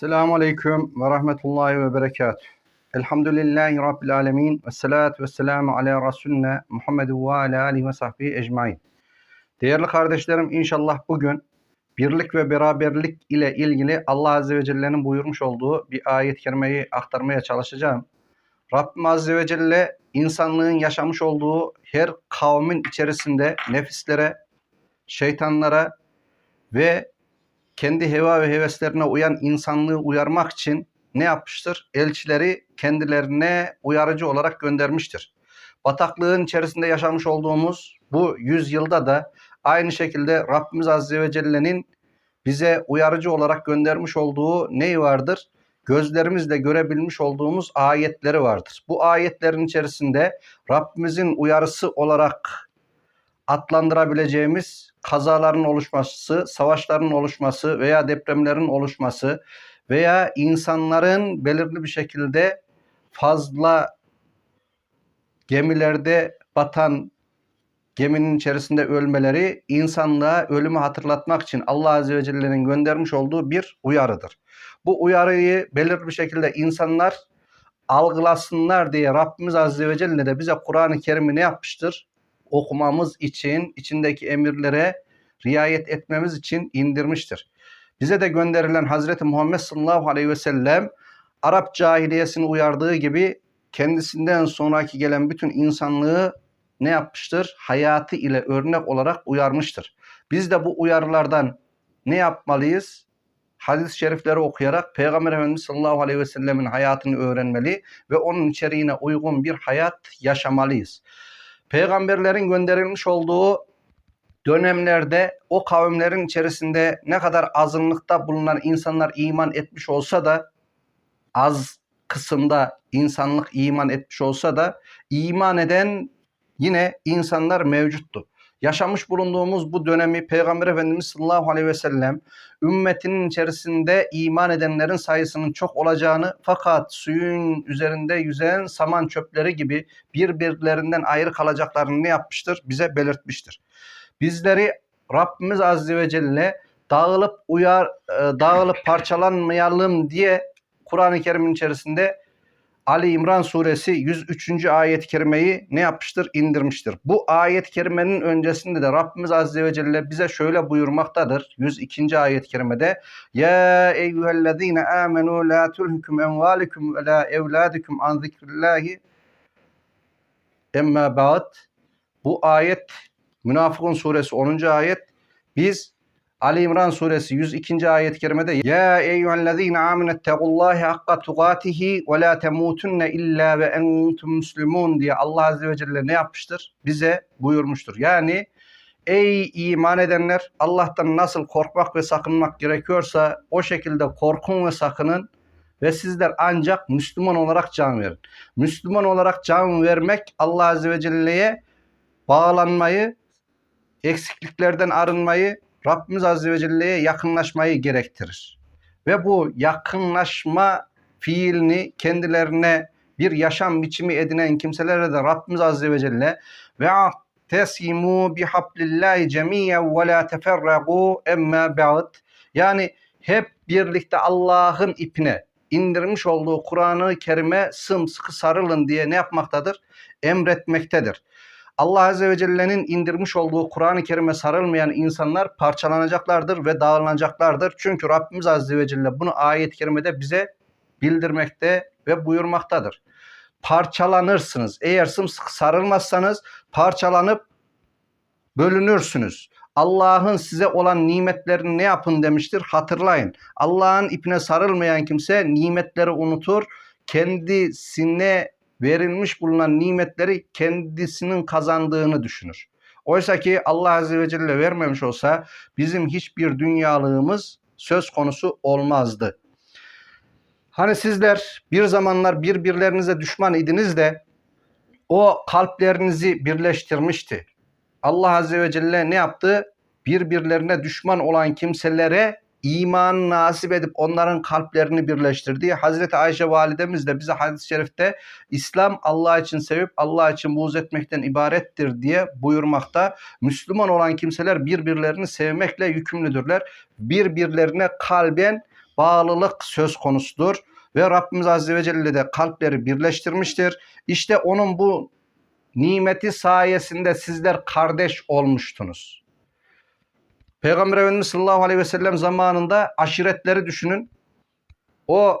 Selamun Aleyküm ve Rahmetullahi ve Berekatuhu. Elhamdülillahi Rabbil Alemin ve salatu ve selamu ala Resulüne Muhammed ve ala alihi ve sahbihi ecmain. Değerli kardeşlerim inşallah bugün birlik ve beraberlik ile ilgili Allah Azze ve Celle'nin buyurmuş olduğu bir ayet-i kerimeyi aktarmaya çalışacağım. Rabbim Azze ve Celle insanlığın yaşamış olduğu her kavmin içerisinde nefislere, şeytanlara ve kendi heva ve heveslerine uyan insanlığı uyarmak için ne yapmıştır? Elçileri kendilerine uyarıcı olarak göndermiştir. Bataklığın içerisinde yaşamış olduğumuz bu yüzyılda da aynı şekilde Rabbimiz Azze ve Celle'nin bize uyarıcı olarak göndermiş olduğu neyi vardır? Gözlerimizle görebilmiş olduğumuz ayetleri vardır. Bu ayetlerin içerisinde Rabbimizin uyarısı olarak adlandırabileceğimiz kazaların oluşması, savaşların oluşması veya depremlerin oluşması veya insanların belirli bir şekilde fazla gemilerde batan geminin içerisinde ölmeleri insanlığa ölümü hatırlatmak için Allah Azze ve Celle'nin göndermiş olduğu bir uyarıdır. Bu uyarıyı belirli bir şekilde insanlar algılasınlar diye Rabbimiz Azze ve Celle de bize Kur'an-ı Kerim'i ne yapmıştır? Okumamız için, içindeki emirlere riayet etmemiz için indirmiştir. Bize de gönderilen Hazreti Muhammed sallallahu aleyhi ve sellem Arap cahiliyesini uyardığı gibi kendisinden sonraki gelen bütün insanlığı ne yapmıştır? Hayatı ile örnek olarak uyarmıştır. Biz de bu uyarılardan ne yapmalıyız? Hadis-i şerifleri okuyarak Peygamber Efendimiz sallallahu aleyhi ve sellemin hayatını öğrenmeli ve onun içeriğine uygun bir hayat yaşamalıyız. Peygamberlerin gönderilmiş olduğu dönemlerde o kavimlerin içerisinde ne kadar azınlıkta bulunan insanlar iman etmiş olsa da az kısımda insanlık iman etmiş olsa da iman eden yine insanlar mevcuttu. Yaşamış bulunduğumuz bu dönemi Peygamber Efendimiz sallallahu aleyhi ve sellem ümmetinin içerisinde iman edenlerin sayısının çok olacağını fakat suyun üzerinde yüzen saman çöpleri gibi birbirlerinden ayrı kalacaklarını ne yapmıştır? Bize belirtmiştir. Bizleri Rabbimiz Azze ve Celle dağılıp uyar, e, dağılıp parçalanmayalım diye Kur'an-ı Kerim'in içerisinde Ali İmran suresi 103. ayet-i kerimeyi ne yapmıştır? indirmiştir. Bu ayet-i kerimenin öncesinde de Rabbimiz Azze ve Celle bize şöyle buyurmaktadır. 102. ayet-i kerimede Ya eyyühellezine amenu la tulhikum envalikum ve la evladikum an zikrillahi emma ba'd Bu ayet Münafıkun suresi 10. ayet biz Ali İmran suresi 102. ayet-i kerimede Ya eyyühellezine amenettegullahi hakka tugatihi ve la temutunne illa ve entum muslimun diye Allah Azze ve Celle ne yapmıştır? Bize buyurmuştur. Yani ey iman edenler Allah'tan nasıl korkmak ve sakınmak gerekiyorsa o şekilde korkun ve sakının ve sizler ancak Müslüman olarak can verin. Müslüman olarak can vermek Allah Azze ve Celle'ye bağlanmayı, eksikliklerden arınmayı, Rabbimiz Azze ve Celle'ye yakınlaşmayı gerektirir. Ve bu yakınlaşma fiilini kendilerine bir yaşam biçimi edinen kimselere de Rabbimiz Azze ve Celle ve tesimu bi hablillahi cemiyen ve la teferragu emma ba'd yani hep birlikte Allah'ın ipine indirmiş olduğu Kur'an-ı Kerim'e sımsıkı sarılın diye ne yapmaktadır? Emretmektedir. Allah Azze ve Celle'nin indirmiş olduğu Kur'an-ı Kerim'e sarılmayan insanlar parçalanacaklardır ve dağılacaklardır. Çünkü Rabbimiz Azze ve Celle bunu ayet-i kerimede bize bildirmekte ve buyurmaktadır. Parçalanırsınız. Eğer sımsıkı sarılmazsanız parçalanıp bölünürsünüz. Allah'ın size olan nimetlerini ne yapın demiştir? Hatırlayın. Allah'ın ipine sarılmayan kimse nimetleri unutur. Kendisine verilmiş bulunan nimetleri kendisinin kazandığını düşünür. Oysa ki Allah Azze ve Celle vermemiş olsa bizim hiçbir dünyalığımız söz konusu olmazdı. Hani sizler bir zamanlar birbirlerinize düşman idiniz de o kalplerinizi birleştirmişti. Allah Azze ve Celle ne yaptı? Birbirlerine düşman olan kimselere iman nasip edip onların kalplerini birleştirdi. Hazreti Ayşe validemiz de bize hadis-i şerifte İslam Allah için sevip Allah için buğz etmekten ibarettir diye buyurmakta. Müslüman olan kimseler birbirlerini sevmekle yükümlüdürler. Birbirlerine kalben bağlılık söz konusudur. Ve Rabbimiz Azze ve Celle de kalpleri birleştirmiştir. İşte onun bu nimeti sayesinde sizler kardeş olmuştunuz. Peygamber Efendimiz sallallahu aleyhi ve sellem zamanında aşiretleri düşünün. O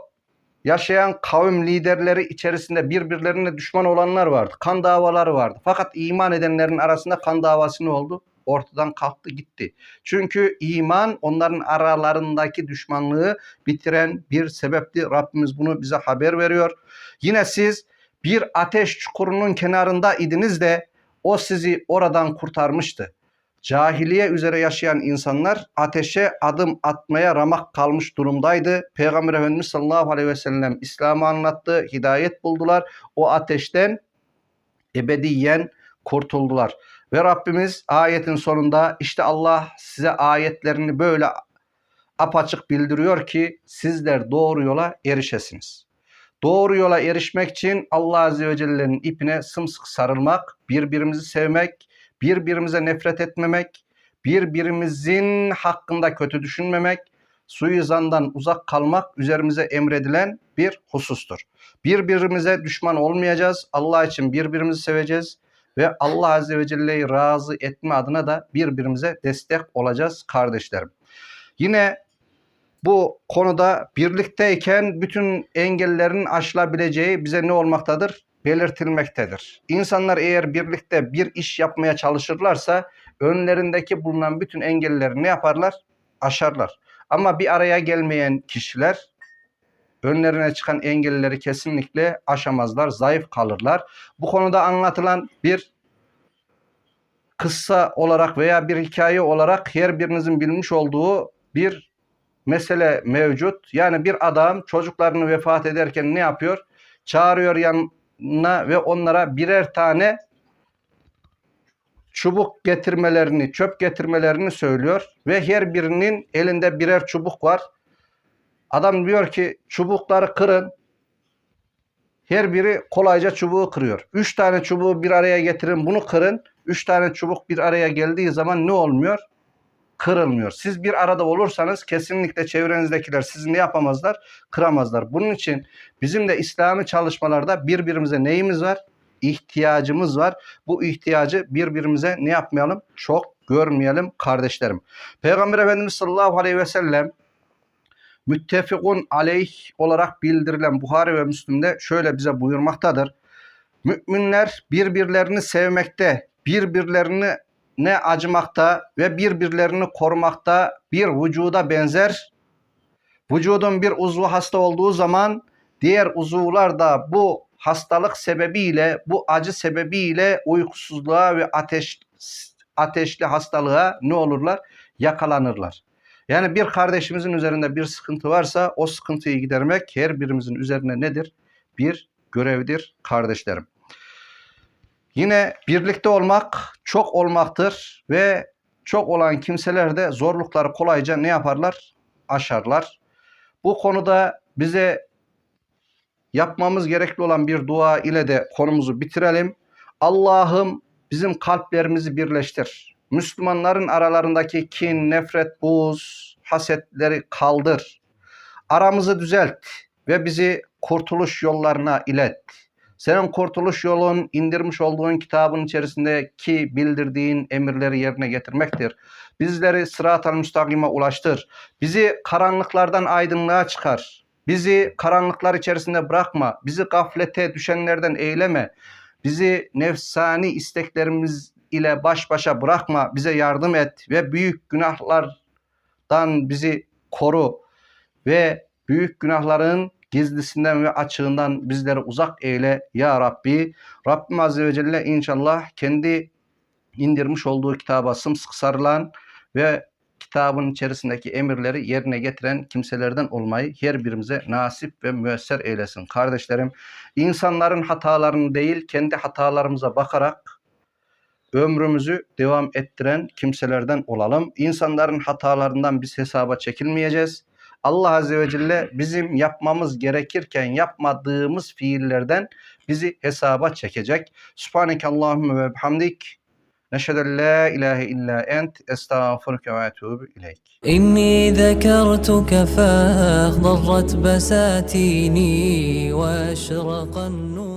yaşayan kavim liderleri içerisinde birbirlerine düşman olanlar vardı. Kan davaları vardı. Fakat iman edenlerin arasında kan davası ne oldu? Ortadan kalktı gitti. Çünkü iman onların aralarındaki düşmanlığı bitiren bir sebepti. Rabbimiz bunu bize haber veriyor. Yine siz bir ateş çukurunun kenarında idiniz de o sizi oradan kurtarmıştı. Cahiliye üzere yaşayan insanlar ateşe adım atmaya ramak kalmış durumdaydı. Peygamber Efendimiz sallallahu aleyhi ve sellem İslam'ı anlattı, hidayet buldular. O ateşten ebediyen kurtuldular. Ve Rabbimiz ayetin sonunda işte Allah size ayetlerini böyle apaçık bildiriyor ki sizler doğru yola erişesiniz. Doğru yola erişmek için Allah Azze ve Celle'nin ipine sımsıkı sarılmak, birbirimizi sevmek, birbirimize nefret etmemek, birbirimizin hakkında kötü düşünmemek, suizandan uzak kalmak üzerimize emredilen bir husustur. Birbirimize düşman olmayacağız. Allah için birbirimizi seveceğiz ve Allah Azze ve Celle'yi razı etme adına da birbirimize destek olacağız kardeşlerim. Yine bu konuda birlikteyken bütün engellerin aşılabileceği bize ne olmaktadır? Belirtilmektedir. İnsanlar eğer birlikte bir iş yapmaya çalışırlarsa önlerindeki bulunan bütün engelleri ne yaparlar? Aşarlar. Ama bir araya gelmeyen kişiler önlerine çıkan engelleri kesinlikle aşamazlar, zayıf kalırlar. Bu konuda anlatılan bir kıssa olarak veya bir hikaye olarak her birinizin bilmiş olduğu bir mesele mevcut. Yani bir adam çocuklarını vefat ederken ne yapıyor? Çağırıyor yanına ve onlara birer tane çubuk getirmelerini, çöp getirmelerini söylüyor ve her birinin elinde birer çubuk var. Adam diyor ki çubukları kırın. Her biri kolayca çubuğu kırıyor. Üç tane çubuğu bir araya getirin bunu kırın. Üç tane çubuk bir araya geldiği zaman ne olmuyor? Kırılmıyor. Siz bir arada olursanız kesinlikle çevrenizdekiler sizi ne yapamazlar? Kıramazlar. Bunun için bizim de İslami çalışmalarda birbirimize neyimiz var? İhtiyacımız var. Bu ihtiyacı birbirimize ne yapmayalım? Çok görmeyelim kardeşlerim. Peygamber Efendimiz sallallahu aleyhi ve sellem müttefikun aleyh olarak bildirilen Buhari ve Müslim'de şöyle bize buyurmaktadır. Müminler birbirlerini sevmekte, birbirlerini ne acımakta ve birbirlerini korumakta bir vücuda benzer. Vücudun bir uzvu hasta olduğu zaman diğer uzuvlar da bu hastalık sebebiyle, bu acı sebebiyle uykusuzluğa ve ateş ateşli hastalığa ne olurlar? Yakalanırlar. Yani bir kardeşimizin üzerinde bir sıkıntı varsa o sıkıntıyı gidermek her birimizin üzerine nedir? Bir görevdir kardeşlerim. Yine birlikte olmak çok olmaktır ve çok olan kimseler de zorlukları kolayca ne yaparlar? Aşarlar. Bu konuda bize yapmamız gerekli olan bir dua ile de konumuzu bitirelim. Allah'ım bizim kalplerimizi birleştir. Müslümanların aralarındaki kin, nefret, buz, hasetleri kaldır. Aramızı düzelt ve bizi kurtuluş yollarına ilet. Senin kurtuluş yolun indirmiş olduğun kitabın içerisindeki bildirdiğin emirleri yerine getirmektir. Bizleri sırat-ı müstakime ulaştır. Bizi karanlıklardan aydınlığa çıkar. Bizi karanlıklar içerisinde bırakma. Bizi gaflete düşenlerden eyleme. Bizi nefsani isteklerimiz ile baş başa bırakma. Bize yardım et ve büyük günahlardan bizi koru ve büyük günahların gizlisinden ve açığından bizleri uzak eyle ya Rabbi. Rabbim Azze ve Celle inşallah kendi indirmiş olduğu kitaba sımsıkı sarılan ve kitabın içerisindeki emirleri yerine getiren kimselerden olmayı her birimize nasip ve müesser eylesin. Kardeşlerim, insanların hatalarını değil kendi hatalarımıza bakarak ömrümüzü devam ettiren kimselerden olalım. İnsanların hatalarından biz hesaba çekilmeyeceğiz. Allah Azze ve Celle bizim yapmamız gerekirken yapmadığımız fiillerden bizi hesaba çekecek. Subhaneke Allahümme ve bihamdik. Neşhedü en la ilahe illa ent estağfiruke ve etûbü ileyk. إني ذكرتك فاخضرت بساتيني وأشرق النور